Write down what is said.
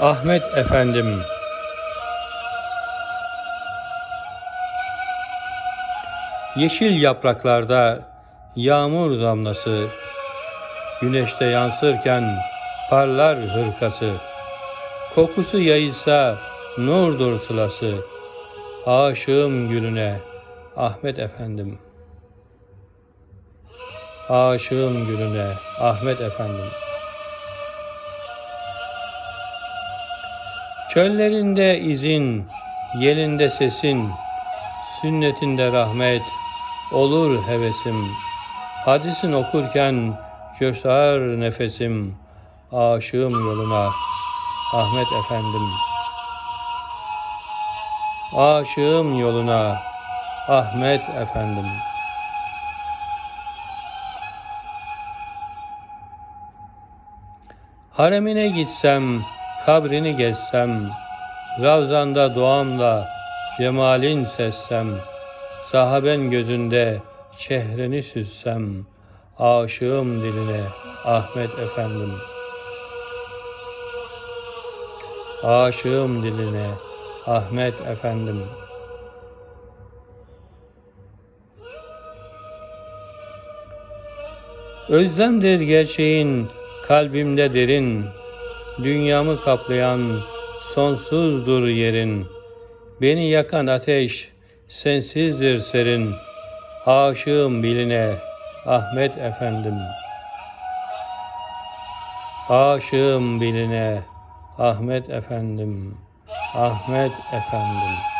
Ahmet Efendim. Yeşil yapraklarda yağmur damlası Güneşte yansırken parlar hırkası Kokusu yayılsa nurdur sılası Aşığım gülüne Ahmet Efendim. Aşığım gülüne Ahmet Efendim Çöllerinde izin, yelinde sesin, sünnetinde rahmet, olur hevesim. Hadisin okurken coşar nefesim, aşığım yoluna, Ahmet Efendim. Aşığım yoluna, Ahmet Efendim. Haremine gitsem, kabrini gezsem, Ravzanda duamla cemalin sessem, Sahaben gözünde çehreni süssem, Aşığım diline Ahmet Efendim. Aşığım diline Ahmet Efendim. Özlemdir gerçeğin kalbimde derin, Dünyamı kaplayan sonsuzdur yerin. Beni yakan ateş sensizdir serin. Aşığım biline Ahmet Efendim. Aşığım biline Ahmet Efendim. Ahmet Efendim.